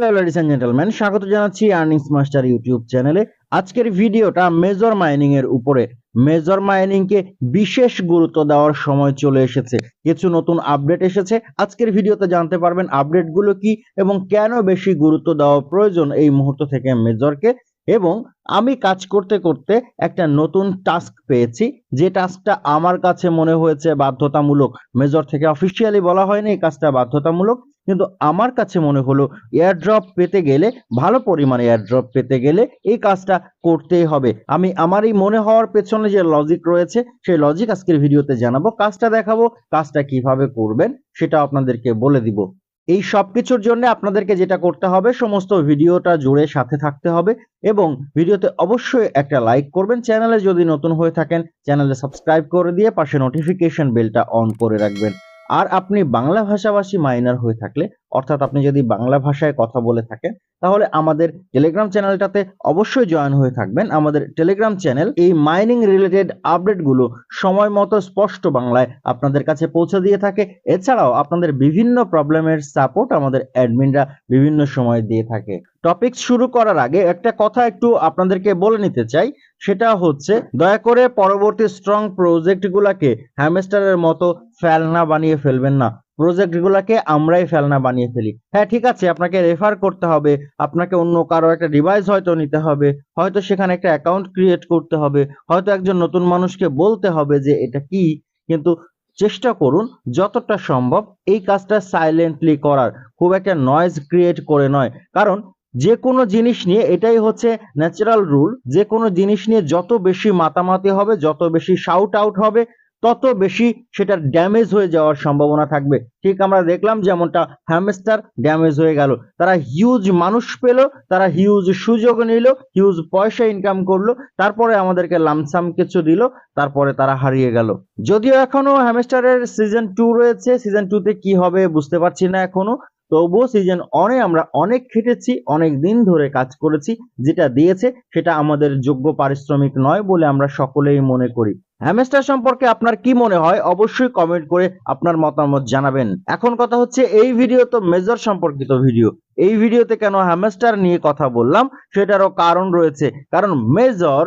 Hello ladies and gentleman স্বাগত জানাচ্ছি earnings master YouTube চ্যানেলে আজকের ভিডিওটা মেজর মাইনিং এর উপরে। মেজর মাইনিং কে বিশেষ গুরুত্ব দেওয়ার সময় চলে এসেছে। কিছু নতুন আপডেট এসেছে। আজকের ভিডিওতে জানতে পারবেন আপডেটগুলো কি এবং কেন বেশি গুরুত্ব দেওয়া প্রয়োজন এই মুহূর্ত থেকে মেজরকে এবং আমি কাজ করতে করতে একটা নতুন টাস্ক পেয়েছি। যে টাস্কটা আমার কাছে মনে হয়েছে বাধ্যতামূলক। মেজর থেকে অফিসিয়ালি বলা হয়নি এই কাজটা বাধ্যতামূলক। কিন্তু আমার কাছে মনে হলো এয়ারড্রপ পেতে গেলে, ভালো পরিমাণে এয়ারড্রপ পেতে গেলে এই কাজটা করতেই হবে। আমি আমার এই মনে হওয়ার পেছনে যে লজিক রয়েছে, সেই লজিক আজকের ভিডিওতে জানাব। কাজটা দেখাবো, কাজটা কীভাবে করবেন সেটা আপনাদেরকে বলে দিব। এই সব কিছুর জন্য আপনাদেরকে যেটা করতে হবে, সমস্ত ভিডিওটা জুড়ে সাথে থাকতে হবে এবং ভিডিওতে অবশ্যই একটা লাইক করবেন। চ্যানেলে যদি নতুন হয়ে থাকেন চ্যানেলে সাবস্ক্রাইব করে দিয়ে পাশে নোটিফিকেশন বেলটা অন করে রাখবেন। আর আপনি বাংলা ভাষাভাষী মাইনার হয়ে থাকলে, অর্থাৎ আপনি যদি বাংলা ভাষায় কথা বলে থাকেন তাহলে আমাদের টেলিগ্রাম চ্যানেলটাতে অবশ্যই জয়েন হয়ে থাকবেন। আমাদের টেলিগ্রাম চ্যানেল এই মাইনিং রিলেটেড আপডেটগুলো সময় মতো স্পষ্ট বাংলায় আপনাদের কাছে পৌঁছে দিয়ে থাকে। এছাড়াও আপনাদের বিভিন্ন প্রবলেমের সাপোর্ট আমাদের অ্যাডমিনরা বিভিন্ন সময় দিয়ে থাকে। টপিক শুরু করার আগে একটা কথা একটু আপনাদেরকে বলে নিতে চাই। সেটা হচ্ছে, দয়া করে পরবর্তী স্ট্রং প্রজেক্টগুলোকে হ্যামেস্টারের মতো ফেলনা বানিয়ে ফেলবেন না। প্রজেক্টগুলোকে আমরাই ফেলনা বানিয়ে ফেলি। হ্যাঁ ঠিক আছে, আপনাকে রেফার করতে হবে, আপনাকে অন্য কারও একটা ডিভাইস হয়তো নিতে হবে, হয়তো সেখানে একটা অ্যাকাউন্ট ক্রিয়েট করতে হবে, হয়তো একজন নতুন মানুষকে বলতে হবে যে এটা কি, কিন্তু চেষ্টা করুন যতটা সম্ভব এই কাজটা সাইলেন্টলি করার, খুব একটা নয়েজ ক্রিয়েট করে নয়। কারণ যে কোনো জিনিস নিয়ে, এটাই হচ্ছে ন্যাচারাল রুল যে কোনো জিনিস নিয়ে যত বেশি মাতামাতি হবে, যত বেশি শাউট আউট হবে তত বেশি সেটার ড্যামেজ হয়ে যাওয়ার সম্ভাবনা থাকবে। ঠিক আমরা দেখলাম যেমনটা হ্যামস্টার ড্যামেজ হয়ে গেল। তারা হিউজ মানুষ পেল, তারা হিউজ সুযোগ নিল হিউজ পয়সা ইনকাম করল, তারপরে আমাদেরকে লামসাম কিছু দিল, তারপরে তারা হারিয়ে গেল। যদিও এখনও হ্যামস্টারের সিজন টু রয়েছে সিজন টুতে কি হবে বুঝতে পারছি না এখনও। তবুও সিজন অনে আমরা অনেক খেটেছি, অনেক দিন ধরে কাজ করেছি, যেটা দিয়েছে, সেটা আমাদের যোগ্য পারিশ্রমিক নয় বলে আমরা সকলেই মনে করি। হ্যামস্টার সম্পর্কে আপনার কি মনে হয়, অবশ্যই কমেন্ট করে আপনার মতামত জানাবেন। এখন কথা হচ্ছে, এই ভিডিও তো মেজর সম্পর্কিত ভিডিও এই ভিডিওতে কেন হ্যামস্টার নিয়ে কথা বললাম, সেটারও কারণ রয়েছে। কারণ মেজর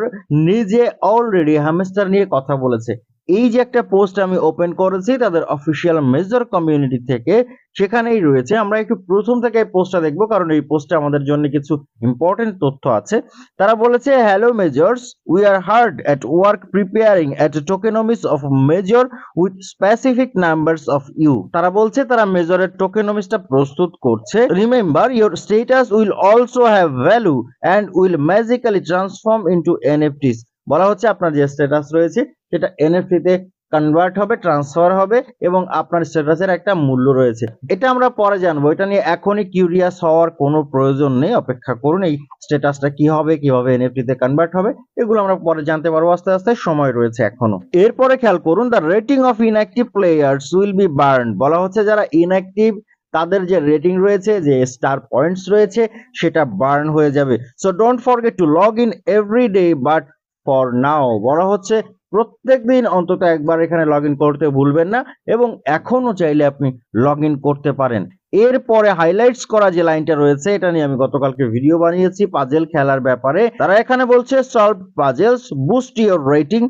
নিজে অলরেডি হ্যামস্টার নিয়ে কথা বলেছে। এই যে একটা পোস্ট আমি ওপেন করেছি তাদের অফিসিয়াল মেজর কমিউনিটি থেকে, সেখানেই রয়েছে। আমরা একটু প্রথম থেকে এই পোস্টটা দেখব, কারণ এই পোস্টে আমাদের জন্য কিছু ইম্পর্টেন্ট তথ্য আছে। তারা বলেছে hello Majors we are hard at work preparing at tokenomics of Major with specific numbers of you তারা বলছে, তারা মেজরের টোকেনমিসটা প্রস্তুত করছে। Remember your status will also have value and will magically transform into NFTs বলা হচ্ছে আপনার যে স্ট্যাটাস রয়েছে, সেটা এনএফটিতে কনভার্ট হবে ট্রান্সফার হবে এবং আপনার স্ট্যাটাসের একটা মূল্য রয়েছে। এটা আমরা পরে জানব। এটা নিয়ে এখনই কিউরিয়াস হওয়ার কোনো প্রয়োজন নেই। অপেক্ষা করুন, এই স্ট্যাটাসটা কি হবে, কীভাবে এনএফটি তে কনভার্ট হবে, এগুলো আমরা পরে জানতে পারব। আস্তে আস্তে সময় রয়েছে এখনও। এরপরে খেয়াল করুন the rating of inactive players will be burn বলা হচ্ছে যারা ইনঅ্যাক্টিভ তাদের যে রেটিং রয়েছে, যে স্টার পয়েন্টস রয়েছে, সেটা বার্ন হয়ে যাবে। So don't forget to log in every day but for now বলা হচ্ছে প্রত্যেক দিন অন্তত একবার এখানে লগ করতে ভুলবেন না এবং এখনও চাইলে আপনি লগ করতে পারেন। এরপরে হাইলাইটস করা যে লাইনটা রয়েছে, এটা নিয়ে আমি গতকালকে ভিডিও বানিয়েছি পাজেল খেলার ব্যাপারে। তারা এখানে বলছে solve puzzles boost your rating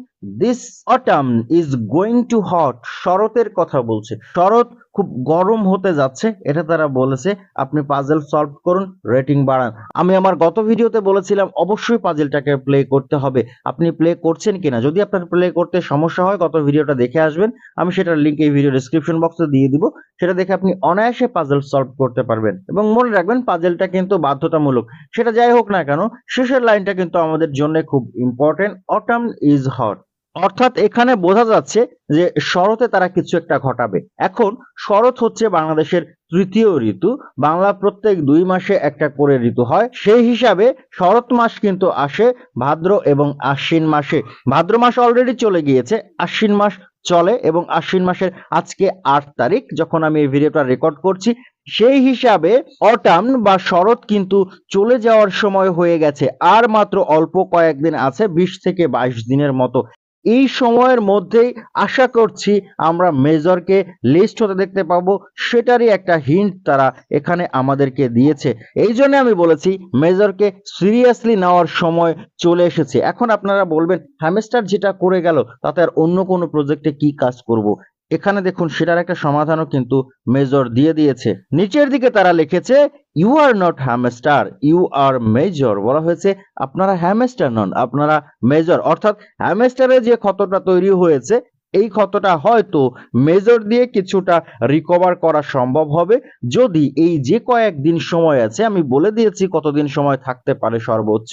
this autumn is going to hot শরতের কথা বলছে। শরৎ খুব গরম হতে যাচ্ছে, এটা তারা বলেছে। আপনি পাজেল সলভ করুন রেটিং বাড়ান। আমি আমার গত ভিডিওতে বলেছিলাম, অবশ্যই পাজেলটাকে প্লে করতে হবে। আপনি প্লে করছেন কিনা? যদি আপনার প্লে করতে সমস্যা হয়, গত ভিডিওটা দেখে আসবেন। আমি সেটার লিঙ্ক এই ভিডিও ডিসক্রিপশন বক্সে দিয়ে দিব। সেটা দেখে আপনি অনায়াসে পাজেল সলভ করতে পারবেন। এবং মনে রাখবেন পাজেলটা কিন্তু বাধ্যতামূলক। সেটা যাই হোক না কেন, শেষের লাইনটা কিন্তু আমাদের জন্য খুব ইম্পর্টেন্ট অটাম ইজ হট অর্থাৎ এখানে বোঝা যাচ্ছে যে শরতে তারা কিছু একটা ঘটাবে। এখন শরৎ হচ্ছে বাংলাদেশের তৃতীয় ঋতু, বাংলা প্রত্যেক দুই মাসে একটা করে ঋতু হয়। সেই হিসাবে শরৎ মাস কিন্তু আসে, ভাদ্র এবং আশ্বিন মাসে। ভাদ্র মাস অলরেডি চলে গিয়েছে, আশ্বিন মাস চলে এবং আশ্বিন মাসের আজকে আট তারিখ, যখন আমি এই ভিডিওটা রেকর্ড করছি। সেই হিসাবে অটাম বা শরৎ কিন্তু চলে যাওয়ার সময় হয়ে গেছে। আর মাত্র অল্প কয়েকদিন আছে, বিশ থেকে বাইশ দিনের মতো। এই সময়ের মধ্যেই আশা করছি আমরা মেজরকে লিস্ট হতে দেখতে পাব। সেটারই একটা হিন্ট তারা এখানে আমাদেরকে দিয়েছে। এই জন্য আমি বলেছি, মেজরকে সিরিয়াসলি নেওয়ার সময় চলে এসেছে। এখন আপনারা বলবেন হ্যামেস্টার যেটা করে গেল, তাতে আর অন্য কোনো প্রজেক্টে কি কাজ করব? এখানে দেখুন, সেটার একটা সমাধানও কিন্তু মেজর দিয়ে দিয়েছে। নিচের দিকে তারা লিখেছে you are not Hamster you are Major বলা হয়েছে। আপনারা হ্যামস্টার নন, আপনারা মেজর অর্থাৎ হ্যামস্টারে যে ক্ষতটা তৈরি হয়েছে, এই ক্ষতটা হয়তো মেজর দিয়ে কিছুটা রিকভার করা সম্ভব হবে। যদি এই যে কয়েকদিন সময় আছে, আমি বলে দিয়েছি কতদিন সময় থাকতে পারে সর্বোচ্চ,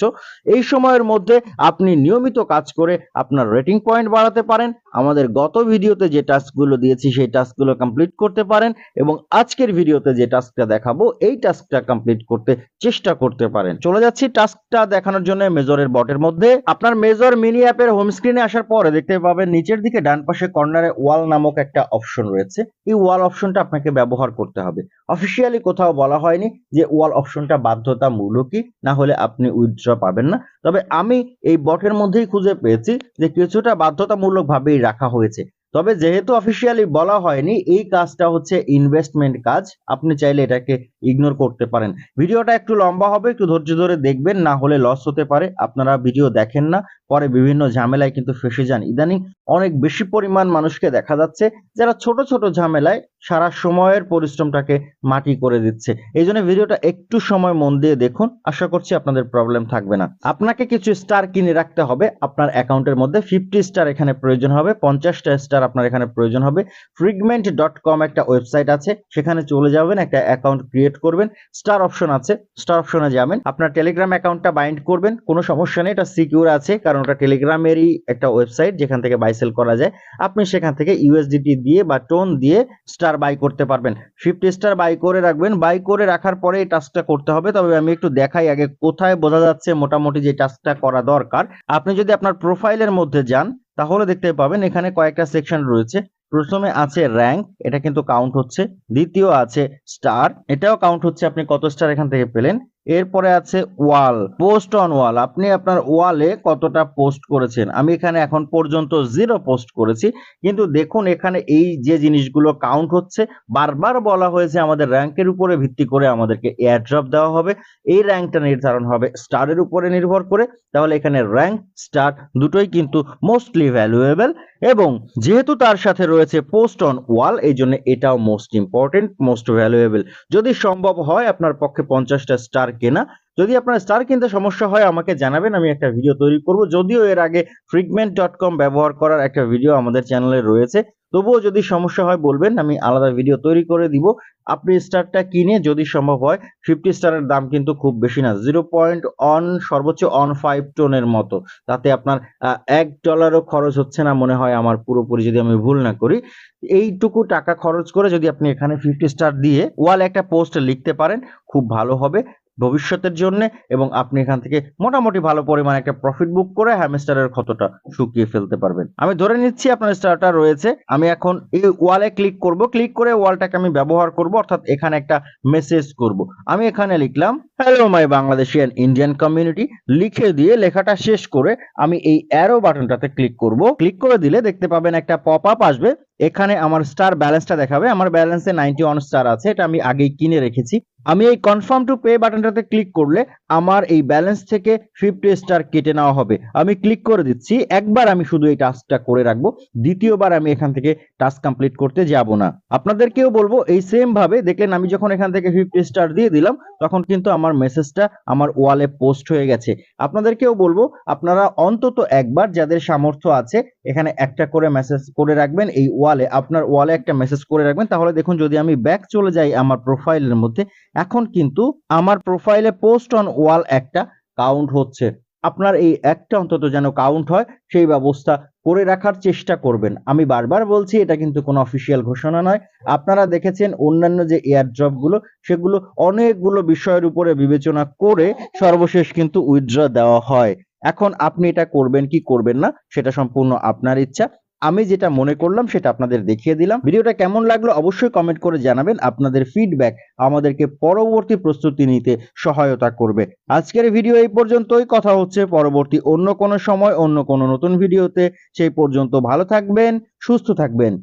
এই সময়ের মধ্যে আপনি নিয়মিত কাজ করে আপনার রেটিং পয়েন্ট বাড়াতে পারেন। আমাদের গত ভিডিওতে যে টাস্কগুলো দিয়েছি, সেই টাস্কগুলো কমপ্লিট করতে পারেন এবং আজকের ভিডিওতে যে টাস্কটা দেখাবো, এই টাস্কটা কমপ্লিট করতে চেষ্টা করতে পারেন। চলে যাচ্ছি টাস্কটা দেখানোর জন্য মেজরের বটের মধ্যে। আপনার মেজর মিনি অ্যাপের হোম স্ক্রিনে আসার পরে দেখতে পাবেন নিচের দিকে ডান পাশে কর্নারে ওয়াল নামক একটা অপশন রয়েছে। এই ওয়াল অপশনটা আপনাকে ব্যবহার করতে হবে। অফিসিয়ালি কোথাও বলা হয়নি যে ওয়াল অপশনটা বাধ্যতামূলকই না হলে আপনি উইথড্র পাবেন না। তবে আমি এই বটের মধ্যেই খুঁজে পেয়েছি যে কিছুটা বাধ্যতামূলক ভাবেই রাখা হয়েছে। তবে যেহেতু অফিসিয়ালি বলা হয়নি, এই কাজটা হচ্ছে ইনভেস্টমেন্ট কাজ। আপনি চাইলে এটাকে ইগনোর করতে পারেন। ভিডিওটা একটু লম্বা হবে, একটু ধৈর্য ধরে দেখবেন, না হলে লস হতে পারে। আপনারা ভিডিও দেখেন না, পরে বিভিন্ন ঝামেলায় কিন্তু ফেসে যান। ইদানিং অনেক বেশি পরিমাণ মানুষকে দেখা যাচ্ছে যারা ছোট ছোট ঝামেলায় সারা সময়ের পরিশ্রমটাকে মাটি করে দিচ্ছে। এই জন্য ভিডিওটা একটু সময় মন দিয়ে দেখুন। আশা করছি আপনাদের প্রবলেম থাকবে না। আপনাকে কিছু স্টার কিনে রাখতে হবে। আপনার অ্যাকাউন্টের মধ্যে ফিফটি স্টার এখানে প্রয়োজন হবে, পঞ্চাশটা স্টার আপনার এখানে প্রয়োজন হবে। ফ্রিগমেন্ট ডট কম একটা ওয়েবসাইট আছে, সেখানে চলে যাবেন, একটা অ্যাকাউন্ট ক্রিয়েট করবেন। স্টার অপশন আছে স্টার অপশনে যাবেন। আপনার টেলিগ্রাম অ্যাকাউন্টটা বাইন্ড করবেন, কোনো সমস্যা নেই, এটা সিকিউর আছে, কারণ ওটা টেলিগ্রামেরই একটা ওয়েবসাইট যেখান থেকে বাই সেল করা যায়, আপনি সেখান থেকে ইউএসডিটি দিয়ে বা টোন দিয়ে স্টার বাই করতে পারবেন। ফিফটি স্টার বাই করে রাখবেন বাই করে রাখার পরে এই টাস্কটা করতে হবে। তবে আমি একটু দেখাই আগে কোথায় বোঝা যাচ্ছে মোটামুটি যে টাস্কটা করা দরকার। আপনি যদি আপনার প্রোফাইলের মধ্যে যান, তাহলে দেখতে পাবেন এখানে কয়েকটা সেকশন রয়েছে। প্রথমে আছে র্যাঙ্ক এটা কিন্তু কাউন্ট হচ্ছে। দ্বিতীয় আছে স্টার এটাও কাউন্ট হচ্ছে আপনি কত স্টার এখান থেকে পেলেন? এরপরে আছে ওয়াল, পোস্ট অন ওয়াল। আপনি আপনার ওয়ালে কতটা পোস্ট করেছেন? আমি এখানে এখন পর্যন্ত জিরো পোস্ট করেছি, কিন্তু দেখুন এখানে এই যে জিনিসগুলো কাউন্ট হচ্ছে, বারবার বলা হয়েছে আমাদের র্যাঙ্কের উপরে ভিত্তি করে আমাদেরকে এয়ার ড্রপ দেওয়া হবে। এই র্যাঙ্কটা নির্ধারণ হবে স্টারের উপরে নির্ভর করে। তাহলে এখানে র্যাঙ্ক স্টার দুটোই কিন্তু মোস্টলি ভ্যালুয়েবল এবং যেহেতু তার সাথে রয়েছে পোস্ট অন ওয়াল এই জন্য এটাও মোস্ট ইম্পর্টেন্ট মোস্ট ভ্যালুয়েবল যদি সম্ভব হয় আপনার পক্ষে পঞ্চাশটা স্টার কেনা, যদি আপনার স্টার কিনতে সমস্যা হয়, আমাকে জানাবেন, আমি একটা ভিডিও তৈরি করব। যদিও এর আগে ফ্রিগমেন্ট ডট কম ব্যবহার করার একটা ভিডিও আমাদের চ্যানেলে রয়েছে। তবুও যদি সমস্যা হয় বলবেন, আমি আলাদা ভিডিও তৈরি করে দিব। আপনি স্টারটা কিনে যদি সম্ভব হয় ফিফটি স্টারের দাম কিন্তু খুব বেশি না জিরো পয়েন্ট অন সর্বোচ্চ অন ফাইভ টোনের মতো। তাতে আপনার এক ডলারও খরচ হচ্ছে না মনে হয় আমার পুরোপুরি যদি আমি ভুল না করি। এইটুকু টাকা খরচ করে যদি আপনি এখানে ফিফটি স্টার দিয়ে ওয়াল একটা পোস্ট লিখতে পারেন, খুব ভালো হবে। ভবিষ্যতের জন্য এবং আপনি এখান থেকে মোটামুটি ভালো পরিমাণ একটা প্রফিট বুক করে হ্যামস্টারের ক্ষতটা শুকিয়ে ফেলতে পারবেন। আমি ধরে নিচ্ছি আপনার স্টারটা রয়েছে। আমি এখন এই ওয়ালে ক্লিক করব। ক্লিক করে ওয়ালটাকে আমি ব্যবহার করব, অর্থাৎ এখানে একটা মেসেজ করব। আমি এখানে লিখলাম hello my Bangladeshian Indian community লিখে দিয়ে লেখাটা শেষ করে আমি এই অ্যারো বাটনটাতে ক্লিক করব। ক্লিক করে দিলে দেখতে পাবেন একটা পপ আপ আসবে। এখানে আমার স্টার ব্যালেন্সটা দেখাবে। আমার ব্যালেন্সে নাইনটি ওয়ান স্টার আছে। এটা আমি আগেই কিনে রেখেছি। আমি এই কনফার্ম টু পে বাটনটাতে ক্লিক করলে আমার এই ব্যালেন্স থেকে ফিফটি স্টার কেটে নেওয়া হবে। আমি ক্লিক করে দিচ্ছি, একবার আমি শুধু এই টাস্কটা করে রাখব, দ্বিতীয়বার আমি এখান থেকে টাস্ক কমপ্লিট করতে যাব না। আপনাদেরকেও বলব, এই সেম ভাবে দেখলেন আমি যখন এখান থেকে ফিফটি স্টার দিয়ে দিলাম, তখন কিন্তু আমার মেসেজটা আমার ওয়ালে পোস্ট হয়ে গেছে। আপনাদেরকেও বলব, আপনারা অন্তত একবার যাদের সামর্থ্য আছে, এখানে একটা করে মেসেজ করে রাখবেন, এই ওয়ালে আপনার ওয়ালে একটা মেসেজ করে রাখবেন। তাহলে দেখুন যদি আমি ব্যাক চলে যাই আমার প্রোফাইলের মধ্যে এখন কিন্তু আমার প্রোফাইলে পোস্ট অন ওয়াল একটা কাউন্ট হচ্ছে। আপনার এই একটা অন্তত যেন কাউন্ট হয়, সেই ব্যবস্থা করে রাখার চেষ্টা করবেন। আমি বারবার বলছি, এটা কিন্তু কোনো অফিসিয়াল ঘোষণা নয়। আপনারা দেখেছেন অন্যান্য যে এয়ার ড্রপগুলো সেগুলো অনেকগুলো বিষয়ের উপরে বিবেচনা করে সর্বশেষ কিন্তু উইথড্র দেওয়া হয়। এখন আপনি এটা করবেন কি করবেন না, সেটা সম্পূর্ণ আপনার ইচ্ছা। আমি যেটা মনে করলাম সেটা আপনাদের দেখিয়ে দিলাম। ভিডিওটা কেমন লাগল অবশ্যই কমেন্ট করে জানাবেন। আপনাদের ফিডব্যাক আমাদেরকে পরবর্তী প্রস্তুতি নিতে সহায়তা করবে। আজকের ভিডিও এই পর্যন্তই। কথা হচ্ছে পরবর্তী অন্য কোনো সময়, অন্য কোনো নতুন ভিডিওতে। সেই পর্যন্ত ভালো থাকবেন, সুস্থ থাকবেন।